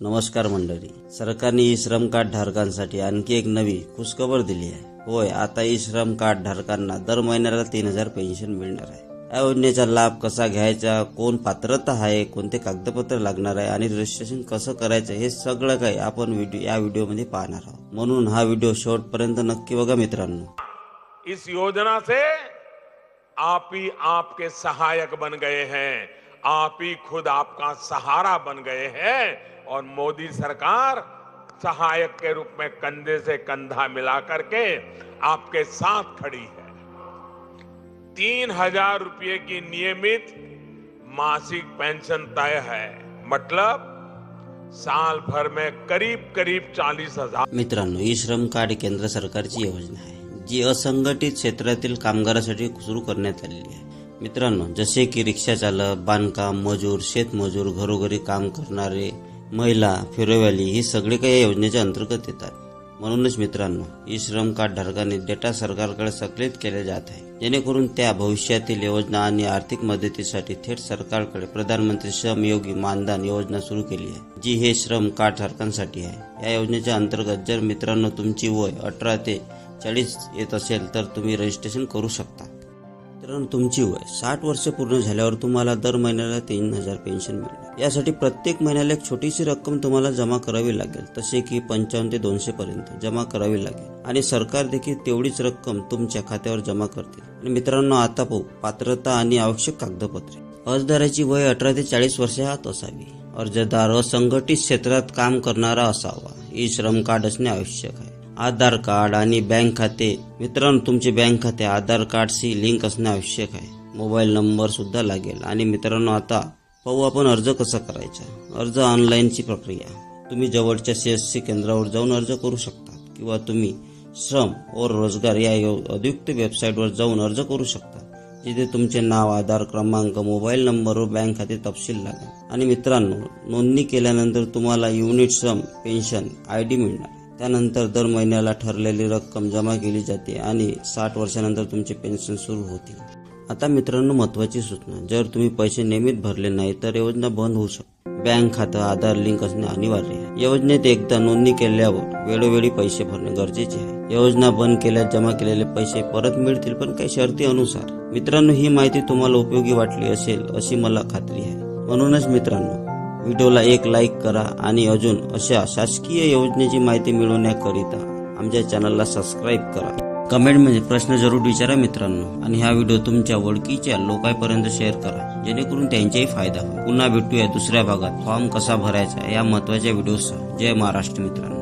नमस्कार मंडळी. सरकारने ई श्रम कार्ड धारकांसाठी आणखी एक नवी खुशखबर दिली आहे. होय आता ई श्रम कार्ड धारकांना दर महिन्याला तीन हजार पेन्शन मिळणार आहे. या योजनेचा लाभ कसा घ्यायचा कोण पात्रता आहे कोणते कागदपत्र लागणार आहे आणि रजिस्ट्रेशन कसं करायचं हे सगळं काही आपण व्हिडिओ या व्हिडिओमध्ये पाहणार आहोत. म्हणून हा व्हिडिओ शेवटपर्यंत नक्की बघा मित्रांनो. इस योजना से आप ही आपके सहायक बन गए हैं. आप ही खुद आपका सहारा बन गए हैं. और मोदी सरकार सहायक के रूप में कंधे से कंधा मिला करके आपके साथ खड़ी है। तीन हज़ार रुपये की नियमित मासिक पेंशन तय है। मतलब साल भर में करीब करीब चालीस हज़ार। मित्रांनो, ई श्रम कार्ड केंद्र सरकारची योजना आहे, जी असंघटित क्षेत्रातील कामगारासाठी सुरू करण्यात जसे की रिक्षा चालक, बांधकाम मजूर, शेतमजूर, घरोघरी काम करणारे महिला फिरोवॅली ही सगळे काही या योजनेच्या अंतर्गत येतात. म्हणूनच मित्रांनो ई श्रम कार्डधारकांनी डेटा सरकारकडे सक्रित केले जात आहे. जेणेकरून त्या भविष्यातील योजना आणि आर्थिक मदतीसाठी थेट सरकारकडे प्रधानमंत्री श्रम योगी मानधन योजना सुरू केली आहे जी हे श्रम कार्ड धारकांसाठी आहे. या योजनेच्या अंतर्गत जर मित्रांनो तुमची वय अठरा ते चाळीस येत असेल तर तुम्ही रजिस्ट्रेशन करू शकता. मित्रांनो तुमची वय साठ वर्ष पूर्ण झाल्यावर तुम्हाला दर महिन्याला तीन हजार पेन्शन मिळेल यासाठी प्रत्येक महिन्याला एक छोटीशी रक्कम तुम्हाला जमा करावी लागेल. तसे की पंचावन्न ते दोनशे पर्यंत जमा करावी लागेल. आणि सरकार देखील तेवढीच रक्कम तुमच्या खात्यावर जमा करते. आणि मित्रांनो आता पाहू पात्रता आणि आवश्यक कागदपत्रे. अर्जदाराची वय अठरा ते चाळीस वर्षात असावी. अर्जदार असंघटित क्षेत्रात काम करणारा असावा. ई श्रम कार्ड असणे आवश्यक आहे. आधार कार्ड आणि बँक खाते. मित्रांनो तुमचे बँक खाते आधार कार्डशी लिंक असणे आवश्यक आहे. मोबाईल नंबर सुद्धा लागेल. आणि मित्रांनो आता पाहू आपण अर्ज कसा करायचा. अर्ज ऑनलाईनची प्रक्रिया. तुम्ही जवळच्या सीएससी केंद्रावर जाऊन अर्ज करू शकता किंवा तुम्ही श्रम और रोजगार या यो- अधियुक्त वेबसाईटवर जाऊन अर्ज करू शकता जिथे तुमचे नाव आधार क्रमांक मोबाईल नंबर व बँक खाते तपशील लागेल. आणि मित्रांनो नोंदणी केल्यानंतर तुम्हाला युनिट श्रम पेन्शन आय डी मिळणार. त्यानंतर दर महिन्याला ठरलेली रक्कम जमा केली जाते आणि साठ वर्षानंतर तुमचे पेन्शन सुरू होतील आता मित्रांनो महत्वाची सूचना. जर तुम्ही पैसे नियमित भरले नाही तर योजना बंद होऊ शकते. बँक खातं आधार लिंक असणे अनिवार्य आहे. योजनेत एकदा नोंदणी केल्यावर वेळोवेळी पैसे भरणे गरजेचे आहे. योजना बंद केल्यास जमा केलेले पैसे परत मिळतील पण काही शर्ती अनुसार. मित्रांनो ही माहिती तुम्हाला उपयोगी वाटली असेल अशी मला खात्री आहे. म्हणूनच मित्रांनो व्हिडिओला एक लाईक करा आणि अजून अशा शासकीय योजनेची माहिती मिळवण्याकरिता आमच्या चॅनलला सबस्क्राईब करा. कमेंटमध्ये म्हणजे प्रश्न जरूर विचारा मित्रांनो आणि हा व्हिडिओ तुमच्या ओळखीच्या लोकांपर्यंत शेअर करा. जेणेकरून त्यांचाही फायदा होईल. पुन्हा भेटूया दुसऱ्या भागात. फॉर्म कसा भरायचा या महत्त्वाच्या व्हिडिओसह जय महाराष्ट्र मित्रांनो.